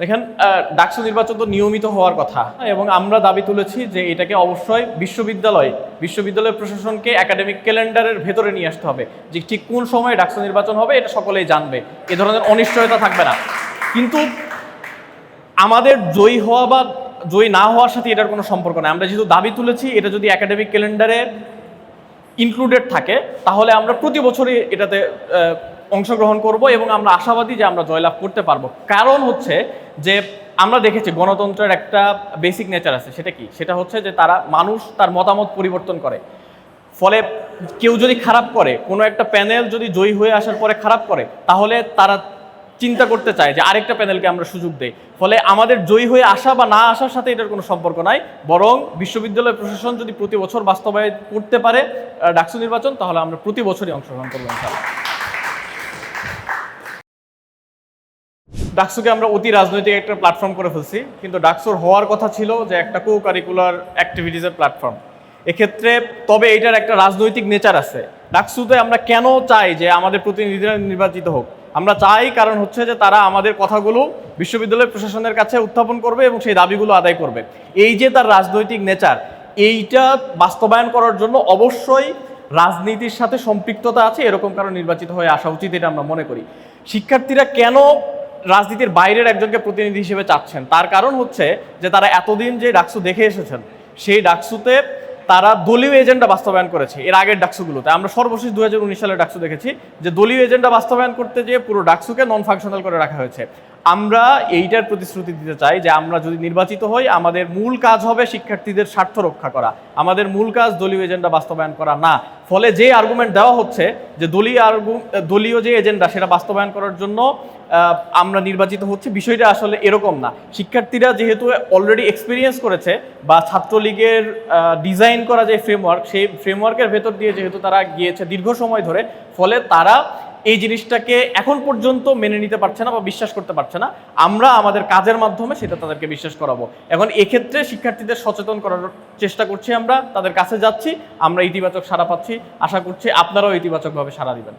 দেখেন ডাকসু নির্বাচন তো নিয়মিত হওয়ার কথা এবং আমরা দাবি তুলেছি যে এটাকে অবশ্যই বিশ্ববিদ্যালয় বিশ্ববিদ্যালয় প্রশাসনকে একাডেমিক ক্যালেন্ডারের ভেতরে নিয়ে আসতে হবে যে ঠিক কোন সময়ে ডাকসু নির্বাচন হবে, এটা সকলেই জানবে। এ ধরনের অনিশ্চয়তা থাকবে না। কিন্তু আমাদের জয়ী হওয়া বা জয়ী না হওয়ার সাথে এটার কোনো সম্পর্ক নেই। আমরা যেহেতু দাবি তুলেছি, এটা যদি একাডেমিক ক্যালেন্ডারে ইনক্লুডেড থাকে, তাহলে আমরা প্রতি বছরই এটাতে অংশগ্রহণ করব এবং আমরা আশাবাদী যে আমরা জয়লাভ করতে পারব। কারণ হচ্ছে যে আমরা দেখেছি গণতন্ত্রের একটা বেসিক নেচার আছে, সেটা কি? সেটা হচ্ছে যে তারা মানুষ তার মতামত পরিবর্তন করে। ফলে কেউ যদি খারাপ করে, কোনো একটা প্যানেল যদি জয়ী হয়ে আসার পরে খারাপ করে, তাহলে তারা চিন্তা করতে চায় যে আরেকটা প্যানেলকে আমরা সুযোগ দেই। ফলে আমাদের জয়ী হয়ে আসা বা না আসার সাথে এটার কোনো সম্পর্ক নাই। বরং বিশ্ববিদ্যালয় প্রশাসন যদি প্রতি বছর বাস্তবায়ন করতে পারে ডাকসু নির্বাচন, তাহলে আমরা প্রতি বছরই অংশগ্রহণ করব, ইনশাআল্লাহ। ডাকসুকে আমরা অতি রাজনৈতিক একটা প্ল্যাটফর্ম করে ফেলছি, কিন্তু ডাকসুর হওয়ার কথা ছিল যে একটা কো কারিকুলার অ্যাক্টিভিটিসের প্ল্যাটফর্ম এক্ষেত্রে তবে এটার একটা রাজনৈতিক নেচার আছে। ডাকসুতে আমরা কেন চাই যে আমাদের প্রতিনিধিরা নির্বাচিত হোক? আমরা চাই কারণ হচ্ছে যে তারা আমাদের কথাগুলো বিশ্ববিদ্যালয় প্রশাসনের কাছে উত্থাপন করবে এবং সেই দাবিগুলো আদায় করবে। এই যে তার রাজনৈতিক নেচার এইটা বাস্তবায়ন করার জন্য অবশ্যই রাজনীতির সাথে সম্পৃক্ততা আছে, এরকম কারণ নির্বাচিত হয়ে আসা উচিত, এটা আমরা মনে করি। শিক্ষার্থীরা কেন রাজনীতির বাইরের একজনকে প্রতিনিধি হিসেবে চাচ্ছেন। তার কারণ হচ্ছে যে তারা এতদিন যে ডাকসু দেখে এসেছেন, সেই ডাকসুতে তারা দলীয় এজেন্ডা বাস্তবায়ন করেছে, এর আগের ডাকসুগুলোতে। আমরা সর্বশেষ দু হাজার উনিশ সালে ডাকসু দেখেছি যে দলীয় এজেন্ডা বাস্তবায়ন করতে যেয়ে পুরো ডাকসুকে নন ফাংশনাল করে রাখা হয়েছে। আমরা এইটার প্রতিশ্রুতি দিতে চাই যে আমরা যদি নির্বাচিত হই, আমাদের মূল কাজ হবে শিক্ষার্থীদের স্বার্থ রক্ষা করা। আমাদের মূল কাজ দলীয় এজেন্ডা বাস্তবায়ন করা না। ফলে যে আর্গুমেন্ট দেওয়া হচ্ছে যে দলীয় আর্গু দলীয় যে এজেন্ডা, সেটা বাস্তবায়ন করার জন্য আমরা নির্বাচিত হচ্ছে, বিষয়টা আসলে এরকম না। শিক্ষার্থীরা যেহেতু অলরেডি এক্সপিরিয়েন্স করেছে বা ছাত্রলীগের ডিজাইন করা যে ফ্রেমওয়ার্ক সেই ফ্রেমওয়ার্কের ভেতর দিয়ে যেহেতু তারা গিয়েছে দীর্ঘ সময় ধরে, ফলে তারা এই জিনিসটাকে এখন পর্যন্ত মেনে নিতে পারছে না বা বিশ্বাস করতে পারছে না। আমরা আমাদের কাজের মাধ্যমে সেটা তাদেরকে বিশ্বাস করাবো। এখন এক্ষেত্রে শিক্ষার্থীদের সচেতন করার চেষ্টা করছি আমরা, তাদের কাছে যাচ্ছি, আমরা ইতিবাচক সাড়া পাচ্ছি। আশা করছি আপনারাও ইতিবাচকভাবে সাড়া দিবেন।